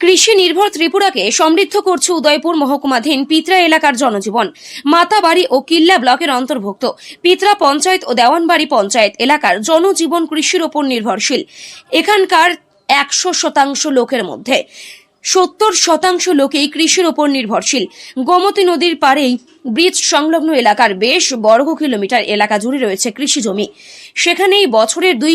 কৃষি নির্ভর ত্রিপুরাকে সমৃদ্ধ করছে উদয়পুর মহকুমাধীন পিত্রা এলাকার জনজীবন। মাতাবাড়ি ও কিল্লা ব্লকের অন্তর্ভুক্ত। পিত্রা পঞ্চায়েত ও দেওয়ানবাড়ি পঞ্চায়েত এলাকার জনজীবন কৃষির ওপর নির্ভরশীল। এখানকার একশো শতাংশ লোকের মধ্যে। সত্তর শতাংশ লোকেই কৃষির ওপর নির্ভরশীল। গোমতী নদীর পাড়েই ব্রিজ সংলগ্ন এলাকার বেশ বর্গ কিলোমিটার এলাকা জুড়ে রয়েছে কৃষি জমি। সেখানেই বছরের দুই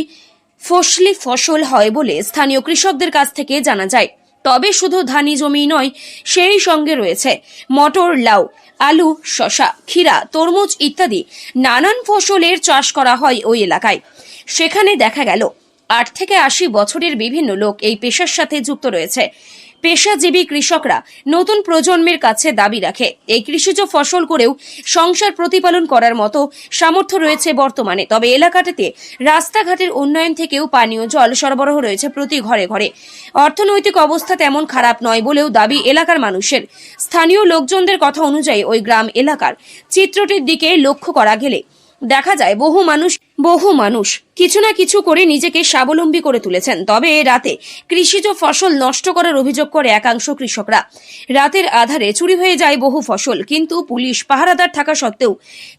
ফসলি ফসল হয় বলে স্থানীয় কৃষকদের কাছ থেকে জানা যায়। তবে শুধু ধানি জমি নয়, সেই সঙ্গে রয়েছে মটর, লাউ, আলু শশা ক্ষীরা, তরমুজ ইত্যাদি নানান ফসলের চাষ করা হয় ওই এলাকায়। সেখানে দেখা গেল, আট থেকে আশি বছরের বিভিন্ন লোক এই পেশার সাথে যুক্ত রয়েছে। পেশাজীবী কৃষকরা নতুন প্রজন্মের কাছে দাবি রাখে। এই কৃষিজ ফসল করেও সংসার প্রতিপালন করার মতো সামর্থ্য রয়েছে বর্তমানে। তবে এলাকাটিতে রাস্তাঘাটের উন্নয়ন থেকেও পানীয় জল সরবরাহ রয়েছে প্রতি ঘরে ঘরে। অর্থনৈতিক অবস্থা তেমন খারাপ নয় বলেও দাবি এলাকার মানুষের। স্থানীয় লোকজনদের কথা অনুযায়ী ওই গ্রাম এলাকার। চিত্রটির দিকে লক্ষ্য করা গেলে দেখা যায় বহু মানুষ বহু মানুষ কিছু না কিছু করে নিজেকে স্বাবলম্বী করে তুলেছেন। তবে রাতে কৃষিজ ফসল নষ্ট করার অভিযোগ করে একাংশ কৃষকরা। রাতের আধারে চুরি হয়ে যায় বহু ফসল, কিন্তু পুলিশ পাহারাদার থাকা সত্ত্বেও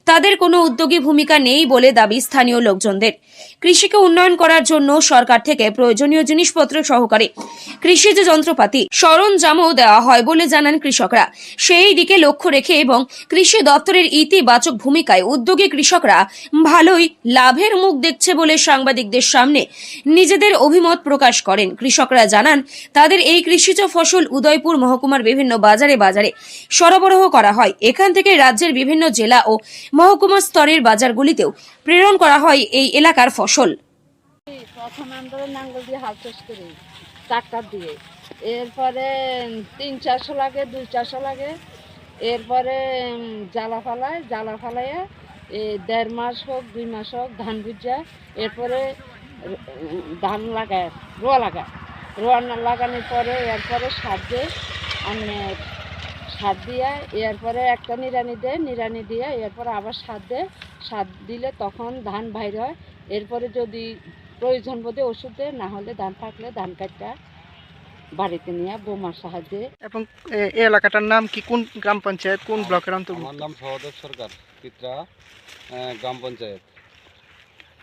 তাদের কোনো উদ্যোগী ভূমিকা নেই বলে দাবি স্থানীয় লোকজনদের। কৃষিকে উন্নয়ন করার জন্য সরকার থেকে প্রয়োজনীয় জিনিসপত্র সহকারে কৃষিজ যন্ত্রপাতি, সরঞ্জামও দেওয়া হয় বলে জানান কৃষকরা। সেই দিকে লক্ষ্য রেখে এবং কৃষি দপ্তরের ইতিবাচক ভূমিকায় উদ্যোগী কৃষকরা ভালোই লাভের মুখ দেখছে বলে সাংবাদিকদের সামনে নিজেদের অভিমত প্রকাশ করেন। কৃষকরা জানান, তাদের এই কৃষিজ ফসল উদয়পুর মহকুমার বিভিন্ন বাজারে বাজারে সরবরাহ করা হয়। এখান থেকে রাজ্যের বিভিন্ন জেলা ও মহকুমা স্তরের বাজারগুলিতেও প্রেরণ করা হয় এই এলাকার ফসল। প্রথম দিয়ে হাল চাষ ট্রাক্টর দিয়ে। এরপরে তিন চারশো লাগে, দুই চারশো লাগে। এরপরে জ্বালা ফালায় জ্বালা ফালাইয়া দেড় মাস হোক, দুই মাস হোক, ধান বুঝা, এরপরে ধান লাগায়, রোয়া লাগায়। রোয়া লাগানোর পরে, এরপরে সার দিয়ে সার দিয়ে, এরপরে একটা নিরানি দেয় নিরানি দিয়ে, এরপরে আবার সার দেয়। সার দিলে তখন ধান বাইর হয়। এরপরে যদি প্রয়োজন বোধে ওষুধ দেয়, না হলে ধান থাকলে ধান কাটটা বাড়িতে নিয়ে বোমার সাহায্যে। এবং এ- এই এলাকাটার নাম কি? কোন গ্রাম পঞ্চায়েত? কোন ব্লকের আমার অন্তর্ভুক্ত নাম সহদেব সরকার পিত্রা গ্রাম পঞ্চায়েত।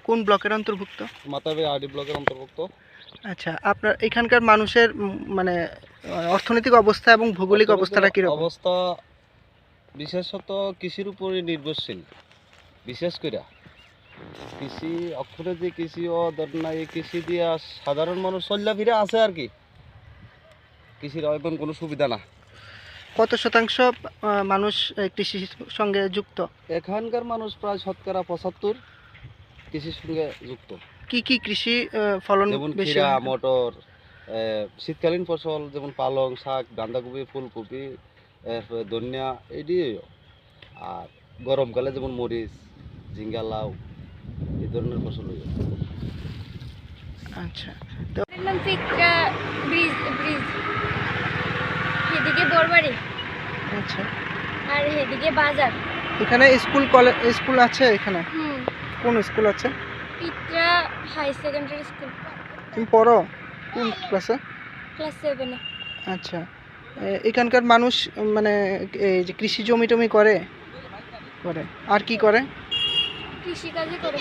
কোন ব্লকের অন্তর্ভুক্ত? মাতাবে আরডি ব্লকের অন্তর্ভুক্ত। আচ্ছা আপনার এখানকার মানুষের মানে অর্থনৈতিক অবস্থা এবং ভৌগোলিক অবস্থাটা কীরকম? অবস্থা বিশেষত কৃষির উপরে নির্ভরশীল বিশেষ করে। কৃষি অক্ষরে যে কৃষি ও ধর না এই কৃষি দিয়ে সাধারণ মানুষ চল্লা ফিরে আছে আর কি। কৃষির এখন কোনো সুবিধা না। কত শতাংশ মানুষ কৃষির সঙ্গে যুক্ত? এখানকার মানুষ প্রায় শতকরা পঁচাত্তর কৃষির সঙ্গে যুক্ত। কি কি কৃষি ফলন যেমন ক্ষীরা মটর শীতকালীন ফসল যেমন পালং শাক বাঁধাকপি ফুলকপি এরপরে ধনিয়া এটি আর গরমকালে যেমন মরিচ ঝিঙ্গা লাউ এই ধরনের ফসল হইও আচ্ছা। নাম ব্রিজ ব্রিজ এদিকে বড়বাড়ি আচ্ছা। আর এদিকে বাজার। এখানে স্কুল কলেজ স্কুল আছে এখানে? হুম। কোন স্কুল আছে? Pitra high secondary school. তুমি পড়ো? কোন ক্লাসে? ক্লাস সেভেনে আচ্ছা। এখানকার মানুষ মানে এই যে কৃষি জমি টমি করে? করে। আর কি করে? কৃষিকাজই করে।